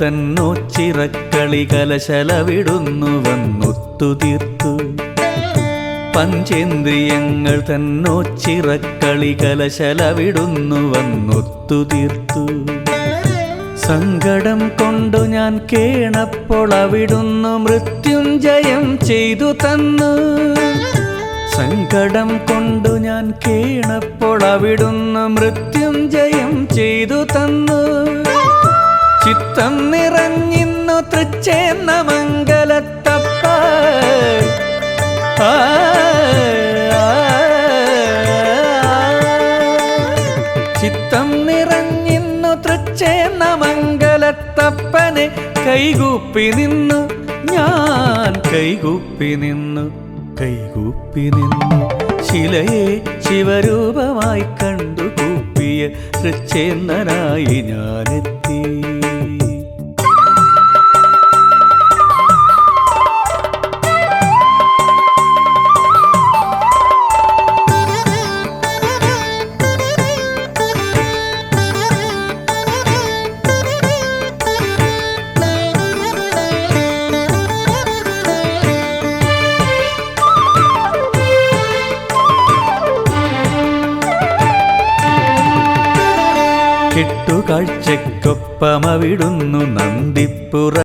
തന്നോച്ചിറക്കളി കലശലവിടുന്നു വന്നൊത്തുതീർത്തു പഞ്ചേന്ദ്രിയങ്ങൾ തന്നോച്ചിറക്കളി കലശലവിടുന്നു വന്നൊത്തുതീർത്തു സങ്കടം കൊണ്ടു ഞാൻ കേണപ്പോൾ അവിടുന്നു മൃത്യുഞ്ജയം ചെയ്തു തന്നു. സങ്കടം കൊണ്ടു ഞാൻ കേണപ്പോൾ അവിടുന്ന് മൃത്യുഞ്ജയം ചെയ്തു തന്നു. ചിത്തം നിറഞ്ഞിന്നു തൃച്ചേന്ന മംഗലത്തപ്പ. ചിത്തം നിറഞ്ഞിന്നു തൃച്ചേന്ന മംഗലത്തപ്പനെ കൈകൂപ്പി നിന്നു. ഞാൻ കൈകൂപ്പി നിന്നു കൈകൂപ്പി നിന്നു. ശിലയെ ശിവരൂപമായി കണ്ടു കൂപ്പിയ തൃച്ചേന്നനായി ഞാനെത്തി. കെട്ടുകാഴ്ചക്കൊപ്പമവിടുന്നു നന്ദിപ്പുറ